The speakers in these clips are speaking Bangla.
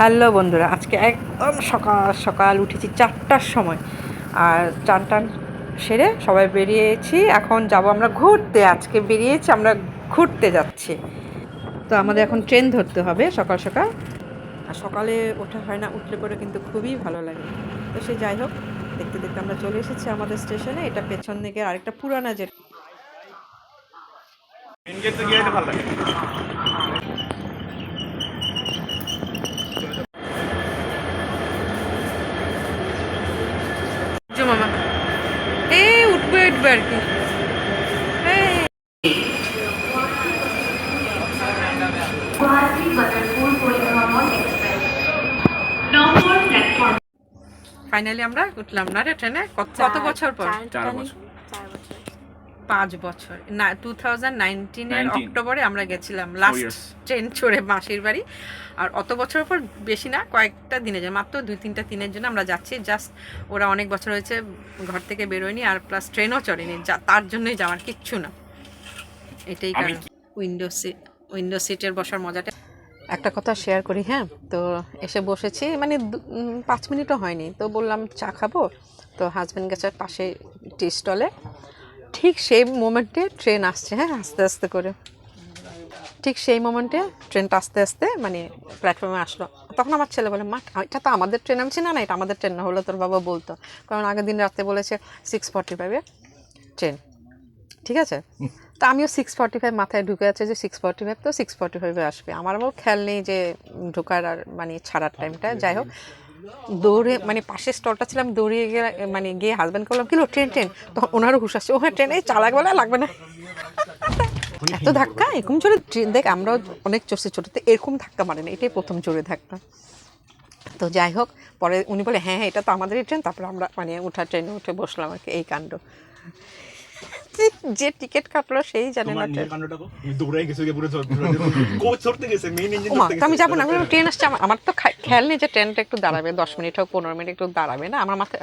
হ্যালো বন্ধুরা, আজকে একদম সকাল সকাল উঠেছি চারটার সময়। আর চান টান সেরে সবাই বেরিয়েছি, এখন যাব আমরা ঘুরতে। আজকে বেরিয়েছি, আমরা ঘুরতে যাচ্ছি। তো আমাদের এখন ট্রেন ধরতে হবে সকাল সকাল। আর সকালে ওঠা হয় না, উঠলে পরে কিন্তু খুবই ভালো লাগে। তো সে যাই হোক, দেখতে দেখতে আমরা চলে এসেছি আমাদের স্টেশনে। এটা পেছন দিকে আরেকটা পুরানা যে ভালো লাগে। আর কি প্ল্যাটফর্ম ফাইনালি আমরা উঠলাম না রে ট্রেনে কত কত বছর পর? চার বছর। পাঁচ বছর। না টু থাউজেন্ড নাইনটিনের অক্টোবরে আমরা গেছিলাম লাস্ট ট্রেন চড়ে মাসির বাড়ি। আর অত বছর পর বেশি না কয়েকটা দিনের জন্য মাত্র দুই তিনটা দিনের জন্য আমরা যাচ্ছি। জাস্ট ওরা অনেক বছর হয়েছে ঘর থেকে বেরোয়নি আর প্লাস ট্রেনও চড়েনি। যা তার জন্যই যাওয়ার কিচ্ছু না। এটাই কারণ। উইন্ডো সিট উইন্ডো সিটের বসার মজাটা। একটা কথা শেয়ার করি হ্যাঁ? তো এসে বসেছি মানে দু- পাঁচ মিনিটও হয়নি। তো বললাম চা খাব? তো হাজব্যান্ড গেছে পাশে টি স্টলে ঠিক সেই মোমেন্টে ট্রেন আসছে হ্যাঁ? আস্তে আস্তে করে। ঠিক সেই মোমেন্টে ট্রেনটা আস্তে আস্তে মানে প্ল্যাটফর্মে আসলো। তখন আমার ছেলে বলে, মা, এটা তো আমাদের ট্রেন আমি না না, এটা আমাদের ট্রেন না, হলো তোর বাবা বলতো। কারণ আগের দিন রাতে বলেছে সিক্স ফর্টি ফাইভে ট্রেন ঠিক আছে? তো আমিও সিক্স ফর্টি ফাইভ মাথায় ঢুকে আছে যে সিক্স ফর্টি ফাইভ তো সিক্স ফর্টি ফাইভে আসবে। আমার আবার খেয়াল নেই যে ঢোকার আর মানে ছাড়ার টাইমটা যাই হোক দৌড়ে মানে পাশের স্টলটা ছিলাম দৌড়িয়ে গিয়ে মানে গিয়ে হাজব্যান্ডকে বললাম কিলো ট্রেন ট্রেন? তখন ওনারও হুশ আসছে, ও হ্যাঁ ট্রেনে চালাক বলে লাগবে না। এত ধাক্কা, এরকম জোরে ট্রেন, দেখ আমরাও অনেক চড়ছি ছোটোতে, এরকম ধাক্কা মারে না, এটাই প্রথম জোরে ধাক্কা। তো যাই হোক, পরে উনি বলে হ্যাঁ হ্যাঁ এটা তো আমাদেরই ট্রেন, তারপরে আমরা মানে উঠা ট্রেনে উঠে বসলাম আর কি, এই কাণ্ড। যে- টিকিট কাটলো সেই জানে না আমি যাব না ট্রেন আসছে আমার- তো খেয়াল নেই যে ট্রেনটা একটু দাঁড়াবে দশ মিনিট হোক পনেরো মিনিট একটু দাঁড়াবে না আমার মাথায়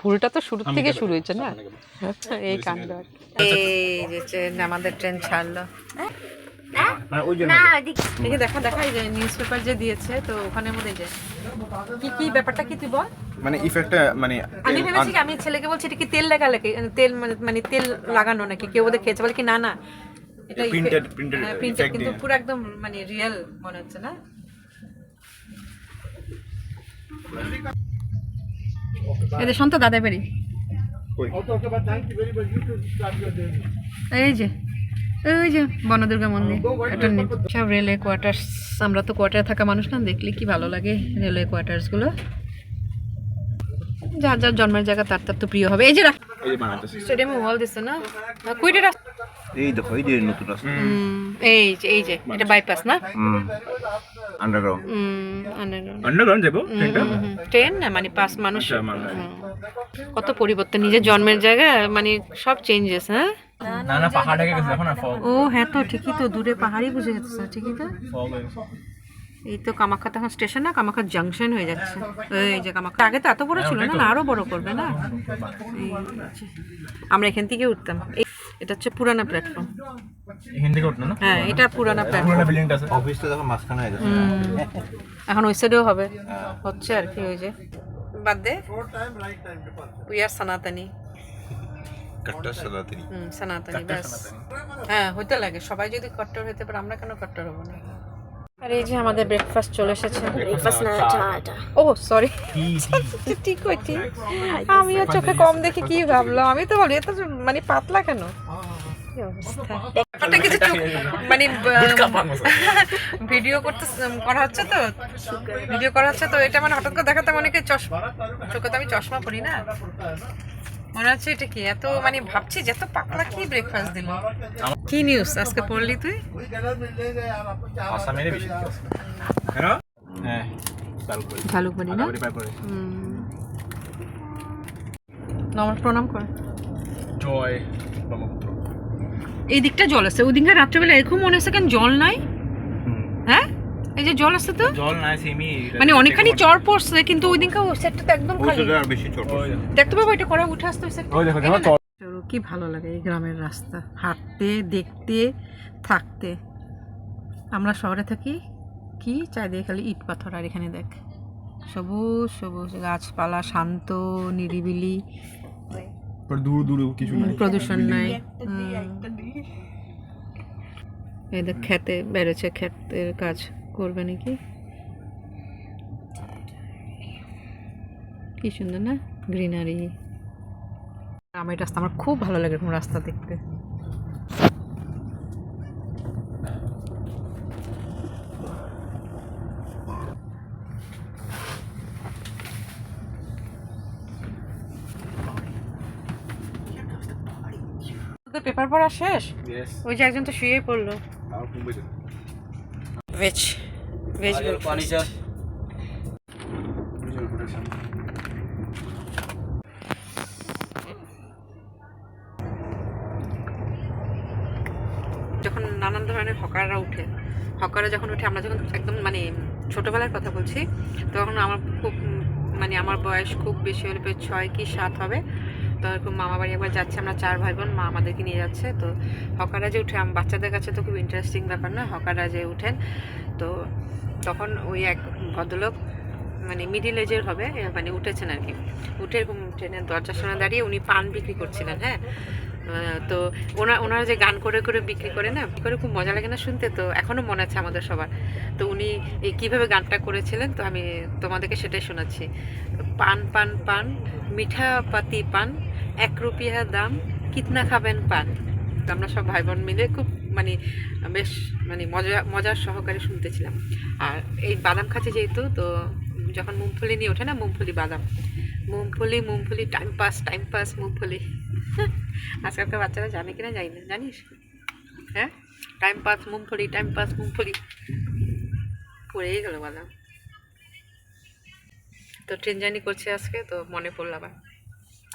ভুলটা তো শুরু থেকে শুরু হয়েছে না? এই কাণ্ড। এই যে আমাদের ট্রেন ছাড়লো। মানে ওই জন্য না দেখে দেখা দেখা যে নিউজ পেপার যে দিয়েছে তো ওখানে মধ্যে যে। কি কি ব্যাপারটা কি তুই বল? মানে ইফেক্টটা মানে আমি ভেবেছি কি আমি ছেলেকে বলছি এটা কি তেল লাগা লাগে তেল মানে মানে তেল লাগানো নাকি? কেউ ওদের খেয়েছে বলে কি না না। এটা Printed- printed প্রিন্টেড কিন্তু পুরো একদম মানে রিয়েল মনে হচ্ছে না? এদের সন্ত দাদা কই? এই যে। এই যে বনদুর্গা মন্দির এটা নেই। সব রেলওয়ে কোয়ার্টার্স আমরা তো কোয়ার্টারে থাকা মানুষ না দেখলে কি ভালো লাগে রেলওয়ে কোয়ার্টার্সগুলো যার যার জন্মের জায়গা তার তার তো প্রিয় হবে। এই যে স্টেডিয়ামে ওয়াল দিচ্ছে না? কুইটে রাস্তা এই দেখো এই যে নতুন রাস্তা। এই যে এই যে এটা বাইপাস না? আন্ডারগ্রাউন্ড আন্ডারগ্রাউন্ড যাব ট্রেন না মানে পাঁচ মানুষ। আচ্ছা। কত পরিবর্তন নিজের জন্মের জায়গা মানে সব চেঞ্জেস হ্যাঁ? না না পাহাড় গেছে এখন আর ফগ ও হ্যাঁ তো ঠিকই তো দূরে পাহাড়ই বুঝে যাচ্ছে ঠিকই তো। এই তো কামাখ্যা তখন স্টেশন না কামাখ্যা জাংশন হয়ে যাচ্ছে। এই যে কামাখ্যা আগে তো এত বড় ছিল না না আরও বড় করবে না? এই হচ্ছে। আমরা এখান থেকে উঠতাম। এই- এটা হচ্ছে পুরানা প্ল্যাটফর্ম এখান থেকে উঠল না? হ্যাঁ এটা পুরানা প্ল্যাটফর্ম পুরোনো বিল্ডিংটা আছে। অফিসটা দেখো মাঝখানে হয়ে গেছে। এখন ওই সাইডেও হবে। হচ্ছে আর কি ওই যে। বাদ দে। উই আর সনাতনী। কাটটা সাদাতিনি হুম সনাতনী ব্যাস। হ্যাঁ হইতে লাগে সবাই যদি কট্টর হতে পারে আমরা কেন কট্টর হব না? আর এই যে আমাদের ব্রেকফাস্ট চলে এসেছে। ব্রেকফাস্ট না চা এটা ও সরি ঠিক হইতি আমিও চোখে কম দেখে কি ভাবলাম আমি তো বলি এত মানে পাতলা কেন? ব্যাপারটা কিছু মানে ভিডিও করতে করা হচ্ছে তো? ভিডিও করা হচ্ছে তো? এটা মানে হঠাৎ করে দেখাতে অনেকে চশমা চোখে তো আমি চশমা পরি না? মনে হচ্ছে এটা কি? এত মানে ভাবছি যে এত পাতলা কি ব্রেকফাস্ট দিল? কি নিউজ আজকে পড়লি তুই? আসামের বেশি হ্যাঁ। চালু ভালো করি না। নমস্কার প্রণাম কর। জয় ব্রহ্মপুত্র। এই দিকটা জল আছে। ওই দিনকার রাত্রেবেলা এরকম মনে হচ্ছে কেন জল নাই? এই যে জল আসছে তো? জল না সেমি। মানে অনেকখানি চর পড়ছে কিন্তু ওই দিনকার ওই সেটটা তো একদম খালি। আর বেশি চর পড়ছে। দেখতে পাবো এটা করা উঠে আসতে সেট ওই দেখো কি ভালো লাগে এই গ্রামের রাস্তা। হাঁটতে দেখতে থাকতে। আমরা শহরে থাকি কি চারিদিকে খালি ইট পাথর আর এখানে দেখ। সবুজ সবুজ গাছপালা শান্ত নিরিবিলি। মানে দূর দূরে কিছু প্রদূষণ নাই। এদের দেখ খেতে বেরোচ্ছে ক্ষেতের কাজ। করবে নাকি? কি সুন্দর না? গ্রিনারি। গ্রামের রাস্তা আমার খুব ভালো লাগে এরকম রাস্তা দেখতে। পেপার পড়া শেষ? ওই যে একজন তো শুয়ে পড়ল। ভেজ যখন নানান ধরনের হকাররা উঠে হকাররা যখন উঠে আমরা যখন একদম মানে ছোটোবেলার কথা বলছি তখন আমার খুব মানে আমার বয়স খুব বেশি হলে ছয় কি সাত হবে। তো এরকম মামা বাড়ি একবার যাচ্ছে আমরা চার ভাই বোন মা আমাদেরকে নিয়ে যাচ্ছে। তো হকাররা যে উঠে বাচ্চাদের কাছে তো খুব ইন্টারেস্টিং ব্যাপার না হকাররা যে উঠেন। তো তখন ওই এক ভদ্রলোক মানে মিডিল এজের হবে মানে উঠেছেন আর কি। উঠে ট্রেনের দরজার সামনে দাঁড়িয়ে উনি পান বিক্রি করছিলেন হ্যাঁ? তো ওনার ওনারা যে গান করে করে বিক্রি করে না করে, খুব মজা লাগে না শুনতে? তো এখনও মনে আছে আমাদের সবার। তো উনি এই কীভাবে গানটা করেছিলেন, তো আমি তোমাদেরকে সেটাই শোনাচ্ছি। পান পান পান মিঠা পাতি পান, এক রুপিয়া দাম, কিতনা খাবেন পান? তো আমরা সব ভাই বোন মিলে খুব মানে বেশ মানে মজা, মজার সহকারে শুনতেছিলাম। আর এই বাদাম খাচ্ছে যেহেতু, তো যখন মুংফলি নিয়ে ওঠে না, মুংফলি বাদাম। মুংফলি মুংফলি টাইম পাস টাইম পাস মুংফলি। আজকালকার বাচ্চারা জানে কিনা জানি না, জানিস? হ্যাঁ? টাইম পাস মুংফলি টাইম পাস মুংফলি। পড়েই গেল বাদাম। তো ট্রেন জার্নি করছে আজকে, তো মনে পড়ল আবার।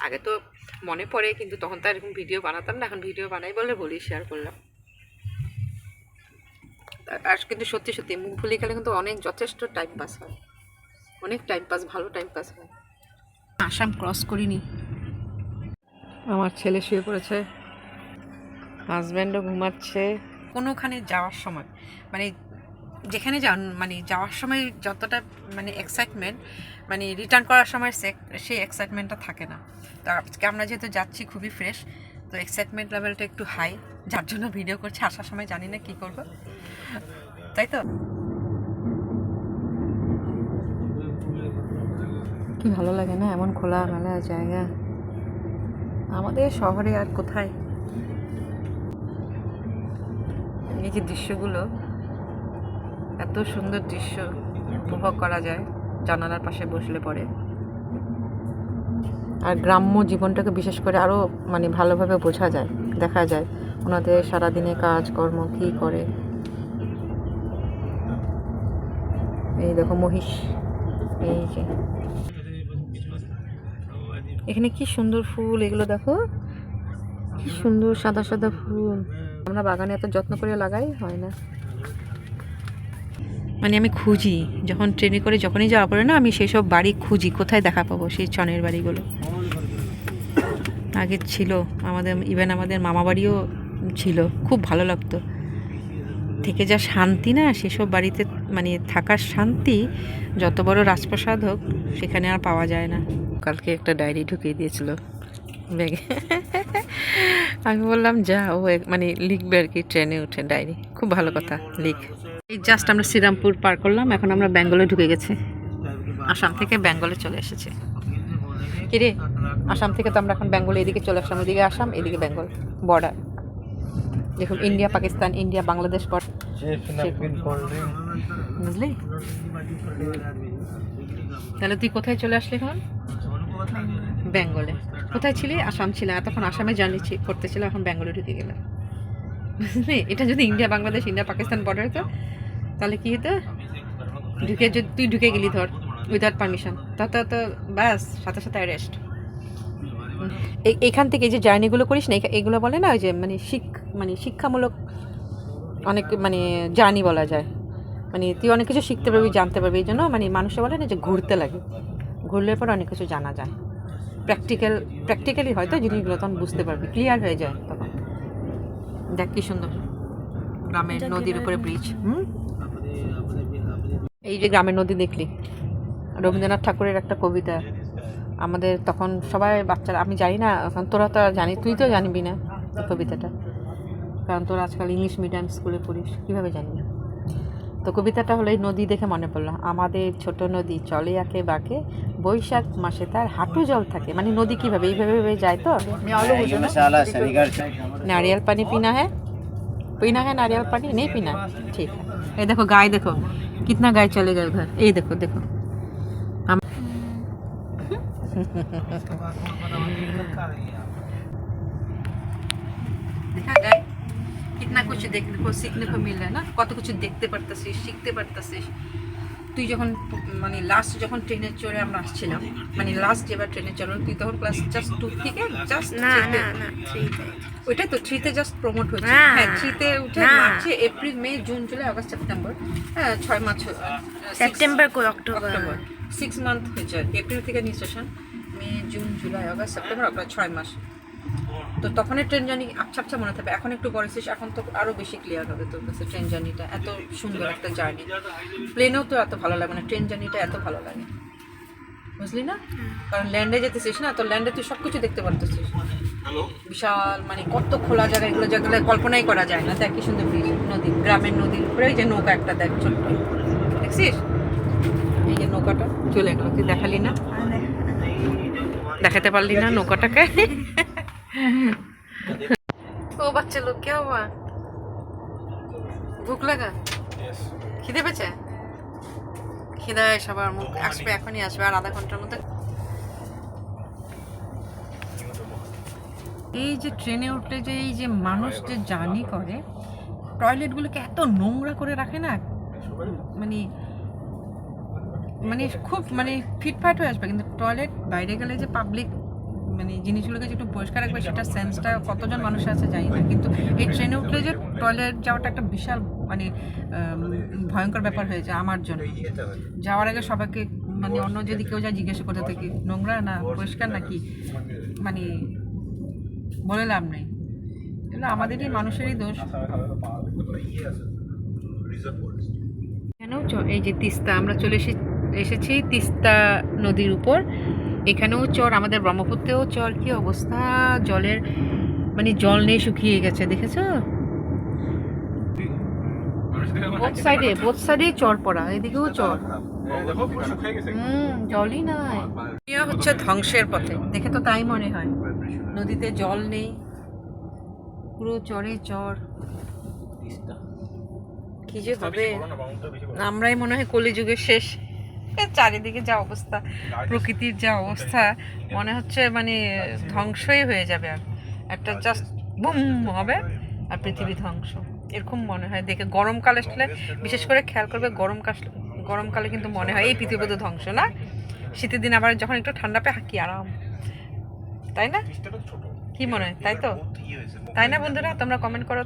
আগে তো মনে পড়ে কিন্তু তখন তো এরকম ভিডিও বানাতাম না। এখন ভিডিও বানাই বলে বলি শেয়ার করলাম। আর- কিন্তু সত্যি সত্যি মুখফুলি খেলে কিন্তু অনেক যথেষ্ট টাইম পাস হয়। অনেক টাইম পাস ভালো টাইম পাস হয়। আসাম ক্রস করিনি। আমার ছেলে শুয়ে পড়েছে। হাজব্যান্ডও ঘুমাচ্ছে। কোনোখানে যাওয়ার সময় মানে যেখানে যান মানে যাওয়ার সময় যতটা মানে এক্সাইটমেন্ট মানে রিটার্ন করার সময় সে- সেই এক্সাইটমেন্টটা থাকে না। তো আজকে আমরা যেহেতু যাচ্ছি খুবই ফ্রেশ তো এক্সাইটমেন্ট লেভেলটা একটু হাই যার জন্য ভিডিও করছি, আসার সময় জানি না কী করব। তাই তো? কি ভালো লাগে না, এমন খোলা মেলা জায়গা। আমাদের শহরে আর কোথায়? এই যে দৃশ্যগুলো এত সুন্দর দৃশ্য উপভোগ করা যায়, জানালার পাশে বসলে পরে। আর গ্রাম্য জীবনটাকে বিশেষ করে আরও মানে ভালোভাবে বোঝা যায়, দেখা যায় ওনাদের সারাদিনে কাজকর্ম, কী করে। এই দেখো মহিষ, এই যে। এখানে কি সুন্দর ফুল, এগুলো দেখো। কি সুন্দর সাদা সাদা ফুল। আমরা বাগানে এত যত্ন করে লাগাই, হয় না। মানে আমি খুঁজি। যখন ট্রেনে করে যখনই যাওয়া পড়ে না, আমি সেই সব বাড়ি খুঁজি। কোথায় দেখা পাবো সেই চনের বাড়িগুলো? আগে ছিল আমাদের ইভেন আমাদের মামা বাড়িও ছিল। খুব ভালো লাগতো। থেকে যা শান্তি না, সেসব বাড়িতে মানে থাকার শান্তি, যত বড় রাজপ্রাসাদ হোক, সেখানে আর পাওয়া যায় না। কালকে একটা ডায়েরি ঢুকিয়ে দিয়েছিল। ব্যাগে আমি বললাম, যা, ও মানে লিখবে আর কি ট্রেনে উঠে ডায়েরি। খুব ভালো কথা, লিখ। এই জাস্ট আমরা শ্রীরামপুর পার করলাম, এখন আমরা ব্যাঙ্গলে ঢুকে গেছি। আসাম থেকে ব্যাঙ্গলে চলে এসেছি। কিরে? আসাম থেকে তো আমরা এখন বেঙ্গলে এদিকে চলে আসলাম এদিকে আসাম, এদিকে বেঙ্গল বর্ডার দেখুন, ইন্ডিয়া, পাকিস্তান, ইন্ডিয়া, বাংলাদেশ বুঝলি? তাহলে তুই কোথায় চলে আসলি এখন? বেঙ্গলে কোথায় ছিলি? আসাম ছিলাম এতক্ষণ আসামে জার্নি করতেছিল এখন বেঙ্গলে ঢুকে গেলাম। বুঝলি এটা যদি India Bangladesh India Pakistan border হতো তাহলে কি হতো? ঢুকে যদি তুই ঢুকে গেলি ধর উইদাউট পারমিশন তা তো তো ব্যাস সাথে সাথে অ্যারেস্ট এখান থেকে যে জার্নিগুলো করিস না এগুলো বলে না ওই যে মানে শিখ মানে শিক্ষামূলক অনেক মানে জার্নি বলা যায়। মানে তুই অনেক কিছু শিখতে পারবি জানতে পারবি এই জন্য মানে মানুষে বলে না যে ঘুরতে লাগে। ঘুরলে পর অনেক কিছু জানা যায়। প্র্যাকটিক্যাল প্র্যাকটিক্যালি হয়তো জিনিসগুলো তখন বুঝতে পারবি ক্লিয়ার হয়ে যায় তখন। দেখ কি সুন্দর। গ্রামের নদীর উপরে ব্রিজ হুম? এই যে গ্রামের নদী দেখলি? রবীন্দ্রনাথ ঠাকুরের একটা কবিতা। আমাদের তখন সবাই বাচ্চারা আমি জানি না এখন তোরা তো জানি তুই তো জানবি না কবিতাটা। কারণ তোরা আজকাল ইংলিশ মিডিয়াম স্কুলে পড়িস কীভাবে জানি না তো কবিতাটা হলো এই নদী দেখে মনে পড়লো আমাদের ছোট নদী চলে আঁকে বাঁকে বৈশাখ মাসে তার হাঁটু জল থাকে মানে নদী কীভাবে এইভাবে এইভাবে যায় তো नारियल पानी पीना है पीना है नारियल पानी नहीं पीना ठीक है ये देखो गाय देखो कितना गाय चले गए उधर ये देखो देखो हम देखा गाय না কিছু দেখতে শিখলে তো মিললে না। কত কিছু দেখতে পারতাসিস শিখতে পারতাসিস তুই যখন মানে লাস্ট যখন ট্রেনে চড়ে আমরা আসছিলাম মানে লাস্ট যেবার ট্রেনে চড়ল তুই তখন ক্লাস জাস্ট টু থেকে জাস্ট না না না ওইটা তো থ্রিতে জাস্ট প্রমোট হচ্ছে হ্যাঁ থ্রিতে উঠে মার্চে April May June July August September হ্যাঁ ছয় মাস সেপ্টেম্বর অক্টোবর সিক্স মান্থ হয়েছে এপ্রিল থেকে news May June July August September October ছয় মাস। তো তখনের ট্রেন জার্নি আচ্ছা আচ্ছা মনে থাকবে। এখন একটু বড় ছিস এখন তো আরও বেশি ক্লিয়ার হবে তোর কাছে ট্রেন জার্নিটা এত সুন্দর একটা জার্নি প্লেনেও তো এত ভালো লাগে না ট্রেন জার্নিটা এত ভালো লাগে। বুঝলি না? কারণ ল্যান্ডে যেতেছিস না তো ল্যান্ডে তুই সব কিছু দেখতে পারতেছিস। বিশাল মানে কত খোলা জায়গা এগুলো যেগুলো কল্পনাই করা যায় না। দেখ কি সুন্দর ব্রিজ নদী গ্রামের নদীর উপরে এই যে নৌকা একটা দেখ ছোট্ট। দেখছিস? এই যে নৌকাটা চলে গেল তুই দেখালি না? দেখাতে পারলি না নৌকাটাকে? ও বাচ্চা লোক কে হওয়া ভুক লাগা? খিদে পেয়েছে? খিদায় সবার মুখ আসবে এখনই আসবে আর আধা ঘণ্টার মধ্যে। এই যে ট্রেনে উঠলে যে এই যে মানুষ যে জার্নি করে টয়লেটগুলোকে এত নোংরা করে রাখে না মানে মানে খুব মানে ফিটফাট হয়ে আসবে কিন্তু টয়লেট বাইরে গেলে যে পাবলিক মানে জিনিসগুলোকে একটু পরিষ্কার রাখবে সেটা সেন্সটা কতজন মানুষ আছে জানি না। কিন্তু এই ট্রেনে উঠলে যে টয়লেট যাওয়াটা একটা বিশাল মানে ভয়ঙ্কর ব্যাপার হয়েছে আমার জন্য। যাওয়ার আগে সবাইকে মানে অন্য যদি কেউ যায় জিজ্ঞাসা করতে থাকে, নোংরা না, পরিষ্কার নাকি? মানে বলে লাভ নেই। এগুলো আমাদেরই, মানুষেরই দোষ। চর এই যে তিস্তা, আমরা চলে এসে, এসেছি তিস্তা নদীর উপর। এখানেও চর আমাদের ব্রহ্মপুত্রেও চর কি অবস্থা? জলের মানে জল নেই শুকিয়ে গেছে দেখেছ? বোথ সাইডে বোথ সাইডে চর পড়া এদিকেও চর। হুম জলই নাই। হচ্ছে ধ্বংসের পথে দেখে তো তাই মনে হয়। নদীতে জল নেই পুরো চরে চর। কি যে হবে? আমরাই মনে হয় কলিযুগের শেষ। চারিদিকে যা অবস্থা, প্রকৃতির যা অবস্থা, মনে হচ্ছে মানে ধ্বংসই হয়ে যাবে আর। একটা জাস্ট বুম হবে আর পৃথিবী ধ্বংস। এরকম মনে হয়। দেখে গরমকালে আসলে, বিশেষ করে খেয়াল করবে গরমকাল গরমকালে কিন্তু মনে হয় এই পৃথিবী ধ্বংস, না? শীতের দিন আবার যখন একটু ঠান্ডা পায় হাঁকি আরাম। তাই না? কি মনে হয়? তাই তো? তাই না বন্ধুরা? তোমরা কমেন্ট করো।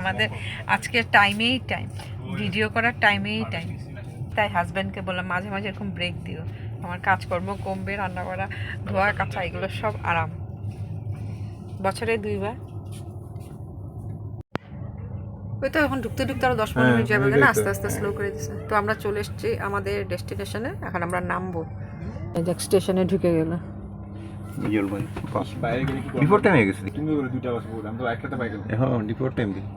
আমাদের আজকে টাইমেই টাইম ভিডিও করার টাইমেই টাইম তাই হাজব্যান্ডকে বললাম মাঝে মাঝে এরকম ব্রেক দিও। আমার কাজকর্ম কমবে রান্না করা ধোয়া কাঁচা এগুলো সব আরাম। বছরে দুইবার। ওই তো এখন ঢুকতে ঢুকতে আরও দশ পনেরো মিনিট যাবে না? আস্তে আস্তে স্লো করে দিচ্ছে তো আমরা চলে এসেছি আমাদের ডেস্টিনেশনে এখন আমরা নামবো। দেখ স্টেশনে ঢুকে গেল। ডিপোর টাইম হয়ে গেছে দেখি। তুমি করে দুইটা বাস পুরো আমি তো একসাথে পাই গেলাম হ্যাঁ ডিপোর টাইম দেখি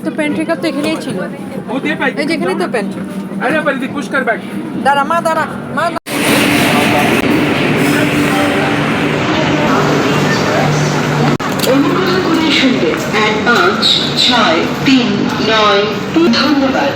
এই তো প্যান্ট্রিকার তো এখানেই ছিল। এই যেখানেই তো প্যান্ট্রি আরে পরিধি পুশ কর দাঁড়া মা দাঁড়া মা অনুগ্রহ করে শুনবে এক পাঁচ ছয় তিন নয়। ধন্যবাদ।